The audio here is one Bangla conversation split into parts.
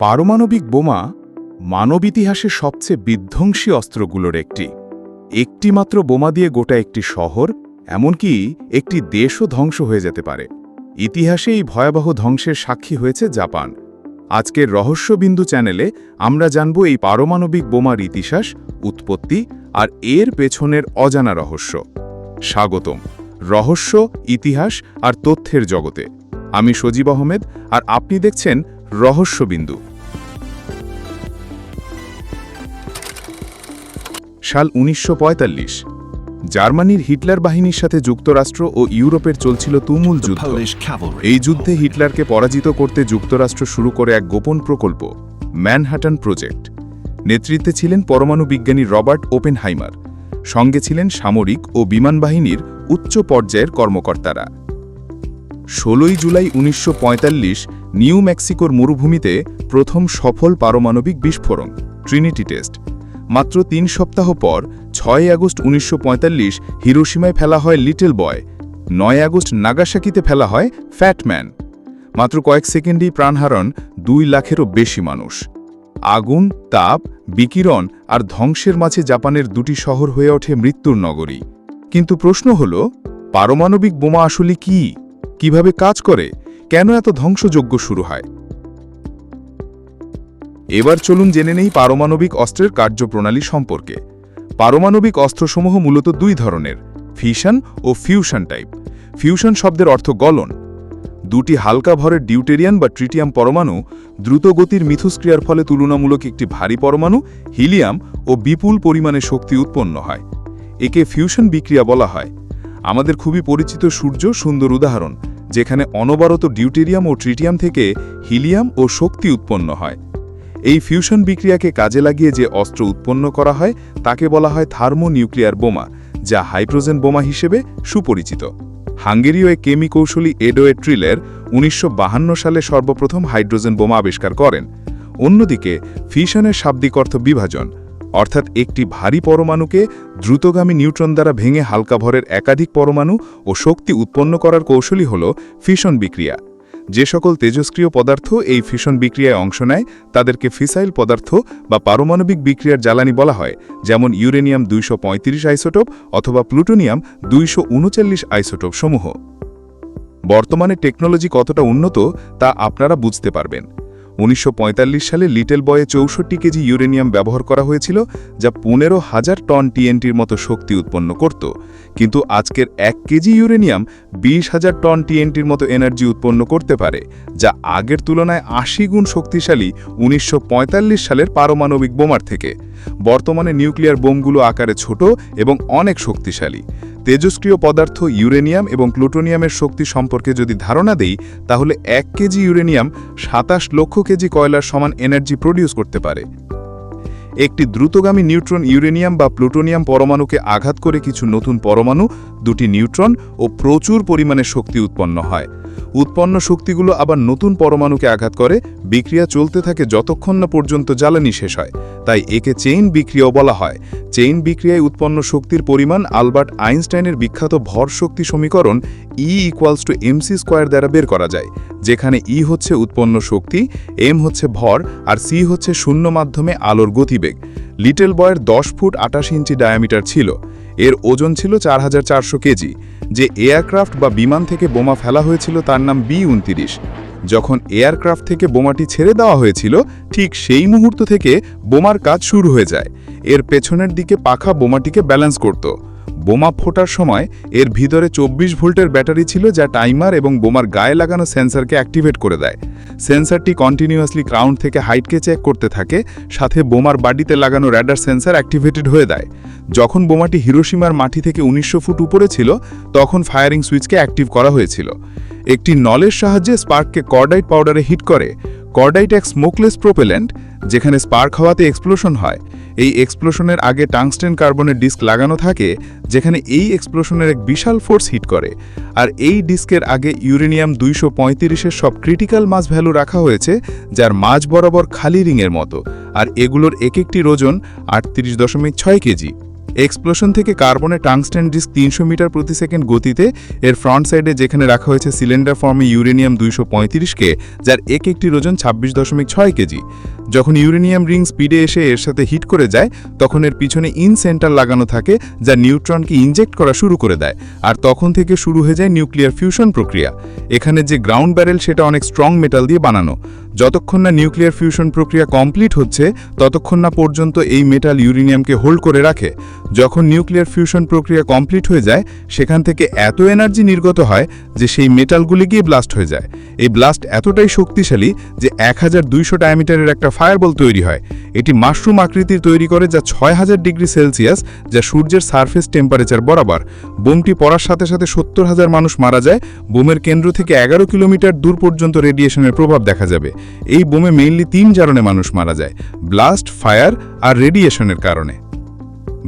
পারমাণবিক বোমা মানব ইতিহাসে সবচেয়ে বিধ্বংসী অস্ত্রগুলোর একটি। একটি মাত্র বোমা দিয়ে গোটা একটি শহর, এমনকি একটি দেশও ধ্বংস হয়ে যেতে পারে। ইতিহাসে এই ভয়াবহ ধ্বংসের সাক্ষী হয়েছে জাপান। আজকের রহস্যবিন্দু চ্যানেলে আমরা জানব এই পারমাণবিক বোমার ইতিহাস উৎপত্তি আর এর পেছনের অজানা রহস্য। স্বাগতম। রহস্য, ইতিহাস আর তথ্যের জগতে। আমি সজীব আহমেদ আর আপনি দেখছেন রহস্যবিন্দু। সাল উনিশশো পঁয়তাল্লিশ। জার্মানির হিটলার বাহিনীর সাথে যুক্তরাষ্ট্র ও ইউরোপের চলছিল তুমুল যুদ্ধ। এই যুদ্ধে হিটলারকে পরাজিত করতে যুক্তরাষ্ট্র শুরু করে এক গোপন প্রকল্প ম্যানহাটন প্রজেক্ট। নেতৃত্বে ছিলেন পরমাণু বিজ্ঞানী রবার্ট ওপেনহাইমার। সঙ্গে ছিলেন সামরিক ও বিমান বাহিনীর উচ্চ পর্যায়ের কর্মকর্তারা। ষোলোই জুলাই উনিশশো পঁয়তাল্লিশ নিউ মেক্সিকোর মরুভূমিতে প্রথম সফল পারমাণবিক বিস্ফোরণ ট্রিনিটি টেস্ট। মাত্র তিন সপ্তাহ পর ছয় আগস্ট উনিশশো হিরোসীমায় ফেলা হয় লিটল বয়, নয় আগস্ট নাগাসাকিতে ফেলা হয় ফ্যাটম্যান মাত্র কয়েক সেকেন্ডেই প্রাণ হারান দুই লাখেরও বেশি মানুষ। আগুন, তাপ, বিকিরণ আর ধ্বংসের মাঝে জাপানের দুটি শহর হয়ে ওঠে মৃত্যুর নগরী। কিন্তু প্রশ্ন হল, পারমাণবিক বোমা আসলে কি? কীভাবে কাজ করে? কেন এত ধ্বংসযজ্ঞ শুরু হয়? এবার চলুন জেনে নেই পারমাণবিক অস্ত্রের কার্যপ্রণালী সম্পর্কে। পারমাণবিক অস্ত্রসমূহ মূলত দুই ধরনের ফিশন ও ফিউশন টাইপ। ফিউশন শব্দের অর্থ গলন। দুটি হালকা ভরের ডিউটেরিয়ান বা ট্রিটিয়াম পরমাণু দ্রুত গতির মিথস্ক্রিয়ার ফলে তুলনামূলক একটি ভারী পরমাণু, হিলিয়াম ও বিপুল পরিমাণে শক্তি উৎপন্ন হয়। একে ফিউশন বিক্রিয়া বলা হয়। আমাদের খুবই পরিচিত সূর্য সুন্দর উদাহরণ, যেখানে অনবরত ডিউটেরিয়াম ও ট্রিটিয়াম থেকে হিলিয়াম ও শক্তি উৎপন্ন হয়। এই ফিউশন বিক্রিয়াকে কাজে লাগিয়ে যে অস্ত্র উৎপন্ন করা হয়, তাকে বলা হয় থার্মোনিউক্লিয়ার বোমা, যা হাইড্রোজেন বোমা হিসেবে সুপরিচিত। হাঙ্গেরীয় এক কেমি কৌশলী এডোয়ে ট্রিলের উনিশশো সালে সর্বপ্রথম হাইড্রোজেন বোমা আবিষ্কার করেন। অন্যদিকে ফিশনের শাব্দিক অর্থ বিভাজন, অর্থাৎ একটি ভারী পরমাণুকে দ্রুতগামী নিউট্রন দ্বারা ভেঙে হালকা ভরের একাধিক পরমাণু ও শক্তি উৎপন্ন করার কৌশলই হল ফিশন বিক্রিয়া। যে সকল তেজস্ক্রিয় পদার্থ এই ফিশন বিক্রিয়ায় অংশ নেয়, তাদেরকে ফিসাইল পদার্থ বা পারমাণবিক বিক্রিয়ার জ্বালানি বলা হয়, যেমন ইউরেনিয়াম দুইশ পঁয়ত্রিশ আইসোটোপ অথবা প্লুটোনিয়াম দুইশ উনচল্লিশ আইসোটোপ সমূহ। বর্তমানে টেকনোলজি কতটা উন্নত তা আপনারা বুঝতে পারবেন। উনিশশো পঁয়তাল্লিশ সালে লিটল বয়ে চৌষট্টি কেজি ইউরেনিয়াম ব্যবহার করা হয়েছিল, যা পনেরো হাজার টন টিএনটির মতো শক্তি উৎপন্ন করত। কিন্তু আজকের এক কেজি ইউরেনিয়াম বিশ হাজার টন টিএনটির মতো এনার্জি উৎপন্ন করতে পারে, যা আগের তুলনায় আশি গুণ শক্তিশালী উনিশশো পঁয়তাল্লিশ সালের পারমাণবিক বোমার থেকে। বর্তমানে নিউক্লিয়ার বোমগুলো আকারে ছোট এবং অনেক শক্তিশালী। তেজস্ক্রিয় পদার্থ ইউরেনিয়াম এবং প্লুটোনিয়ামের শক্তি সম্পর্কে যদি ধারণা দেই, তাহলে এক কেজি ইউরেনিয়াম সাতাশ লক্ষ কেজি কয়লার সমান এনার্জি প্রডিউস করতে পারে। একটি দ্রুতগামী নিউট্রন ইউরেনিয়াম বা প্লুটোনিয়াম পরমাণুকে আঘাত করে কিছু নতুন পরমাণু, দুটি নিউট্রন ও প্রচুর পরিমাণে শক্তি উৎপন্ন হয়। উৎপন্ন শক্তিগুলো আবার নতুন পরমাণুকে আঘাত করে, বিক্রিয়া চলতে থাকে যতক্ষণ না পর্যন্ত জ্বালানি শেষ হয়। তাই একে চেইন বিক্রিয়াও বলা হয়। চেইন বিক্রিয়ায় উৎপন্ন শক্তির পরিমাণ আলবার্ট আইনস্টাইনের বিখ্যাত ভর শক্তি সমীকরণ E equals to MC square দ্বারা বের করা যায়, যেখানে ই হচ্ছে উৎপন্ন শক্তি এম হচ্ছে ভর, আর সি হচ্ছে শূন্য মাধ্যমে আলোর গতিবেগ। লিটল বয়ের দশ ফুট আটাশ ইঞ্চি ডায়ামিটার ছিল। এর ওজন ছিল চার হাজার চারশো কেজি, যে এয়ারক্রাফট বা বিমান থেকে বোমা ফেলা হয়েছিল তার নাম বি উনতিরিশ। যখন এয়ারক্রাফট থেকে বোমাটি ছেড়ে দেওয়া হয়েছিল, ঠিক সেই মুহূর্ত থেকে বোমার কাজ শুরু হয়ে যায়। এর পেছনের দিকে পাখা বোমাটিকে ব্যালেন্স করত। বোমা ফোটার সময় এর ভিতরে চব্বিশ ভোল্টের ব্যাটারি ছিল যা টাইমার এবং বোমার গায়ে লাগানো সেন্সারকে অ্যাক্টিভেট করে দেয়। সেন্সারটি কন্টিনিউয়াসলি গ্রাউন্ড থেকে হাইটকে চেক করতে থাকে, সাথে বোমার বাডিতে লাগানো র্যাডার সেন্সার অ্যাক্টিভেটেড হয়ে দেয়। যখন বোমাটি হিরোসীমার মাটি থেকে উনিশশো ফুট উপরে ছিল, তখন ফায়ারিং সুইচকে অ্যাক্টিভ করা হয়েছিল। একটি নলের সাহায্যে স্পার্ককে কর্ডাইট পাউডারে হিট করে। কর্ডাইট এক স্মোকলেস প্রোপেলেন্ট, যেখানে স্পার্ক হওয়াতে এক্সপ্লোশন হয়। এই এক্সপ্লোশনের আগে টাংস্টেন কার্বনের ডিস্ক লাগানো থাকে, যেখানে এই এক্সপ্লোশনের এক বিশাল ফোর্স হিট করে। আর এই ডিস্কের আগে ইউরেনিয়াম দুইশো পঁয়ত্রিশের সব ক্রিটিক্যাল মাস ভ্যালু রাখা হয়েছে, যার মাঝ বরাবর খালি রিংয়ের মতো। আর এগুলোর এক একটির ওজন আটত্রিশ দশমিক ছয় কেজি। এক্সপ্লোশন থেকে কার্বনে টাংস্টেন ডিস্ক তিনশো মিটার প্রতি সেকেন্ড গতিতে এর ফ্রন্ট সাইডে যেখানে রাখা হয়েছে সিলিন্ডার ফর্মে ইউরেনিয়াম দুইশো পঁয়ত্রিশ কে, যার এক একটি ওজন ছাব্বিশ দশমিক ছয় কেজি। যখন ইউরেনিয়াম রিং স্পিডে এসে এর সাথে হিট করে যায়, তখন এর পিছনে ইন সেন্টার লাগানো থাকে, যা নিউট্রনকে ইনজেক্ট করা শুরু করে দেয়, আর তখন থেকে শুরু হয়ে যায় নিউক্লিয়ার ফিউশন প্রক্রিয়া। এখানে যে গ্রাউন্ড ব্যারেল, সেটা অনেক স্ট্রং মেটাল দিয়ে বানানো। যতক্ষণ না নিউক্লিয়ার ফিউশন প্রক্রিয়া কমপ্লিট হচ্ছে, ততক্ষণ না পর্যন্ত এই মেটাল ইউরেনিয়ামকে হোল্ড করে রাখে। যখন নিউক্লিয়ার ফিউশন প্রক্রিয়া কমপ্লিট হয়ে যায়, সেখান থেকে এত এনার্জি নির্গত হয় যে সেই মেটালগুলি গিয়ে ব্লাস্ট হয়ে যায়। এই ব্লাস্ট এতটাই শক্তিশালী যে এক হাজার দুইশো ডায়ামিটারের একটা ফায়ারবল তৈরি হয়। এটি মাশরুম আকৃতির তৈরি করে যা ছয় হাজার ডিগ্রি সেলসিয়াস, যা সূর্যের সারফেস টেম্পারেচার বরাবর। বোমটি পড়ার সাথে সাথে সত্তর হাজার মানুষ মারা যায়। বোমের কেন্দ্র থেকে এগারো কিলোমিটার দূর পর্যন্ত রেডিয়েশনের প্রভাব দেখা যাবে। এই বোমে মেইনলি তিন কারণে মানুষ মারা যায়, ব্লাস্ট, ফায়ার আর রেডিয়েশনের কারণে।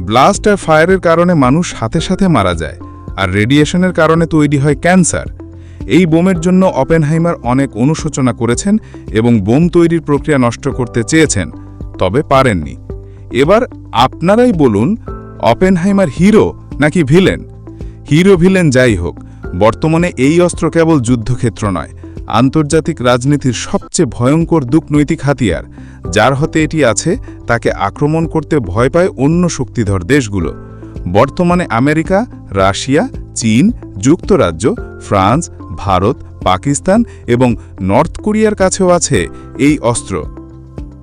ব্লাস্ট আর ফায়ারের কারণে মানুষ সাথে সাথে মারা যায়, আর রেডিয়েশনের কারণে তৈরি হয় ক্যান্সার। এই বোমের জন্য অপেনহাইমার অনেক অনুশোচনা করেছেন এবং বোম তৈরির প্রক্রিয়া নষ্ট করতে চেয়েছেন, তবে পারেননি। এবার আপনারাই বলুন, অপেনহাইমার হিরো নাকি ভিলেন? হিরো ভিলেন যাই হোক, বর্তমানে এই অস্ত্র কেবল যুদ্ধক্ষেত্র নয়, আন্তর্জাতিক রাজনীতির সবচেয়ে ভয়ঙ্কর দুকনৈতিক হাতিয়ার। যার হতে এটি আছে, তাকে আক্রমণ করতে ভয় পায় অন্য শক্তিধর দেশগুলো। বর্তমানে আমেরিকা, রাশিয়া চীন, যুক্তরাজ্য, ফ্রান্স, ভারত, পাকিস্তান এবং নর্থ কোরিয়ার কাছেও আছে এই অস্ত্র।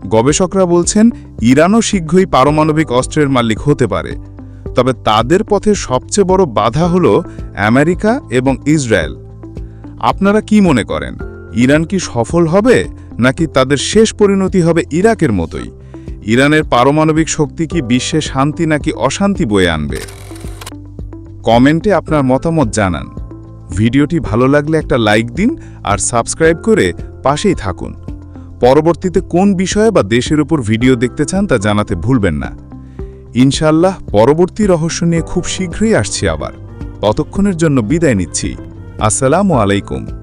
গবেষকরা বলছেন, ইরানও শীঘ্রই পারমাণবিক অস্ত্রের মালিক হতে পারে। তবে তাদের পথে সবচেয়ে বড় বাধা হল আমেরিকা এবং ইসরায়েল। আপনারা কি মনে করেন, ইরান কি সফল হবে, নাকি তাদের শেষ পরিণতি হবে ইরাকের মতোই? ইরানের পারমাণবিক শক্তি কি বিশ্বে শান্তি নাকি অশান্তি বয়ে আনবে? কমেন্টে আপনার মতামত জানান। ভিডিওটি ভালো লাগলে একটা লাইক দিন আর সাবস্ক্রাইব করে পাশেই থাকুন। পরবর্তীতে কোন বিষয়ে বা দেশের উপর ভিডিও দেখতে চান তা জানাতে ভুলবেন না। ইনশাল্লাহ পরবর্তী রহস্য নিয়ে খুব শীঘ্রই আসছি আবার। ততক্ষণের জন্য বিদায় নিচ্ছি। আসসালামু আলাইকুম।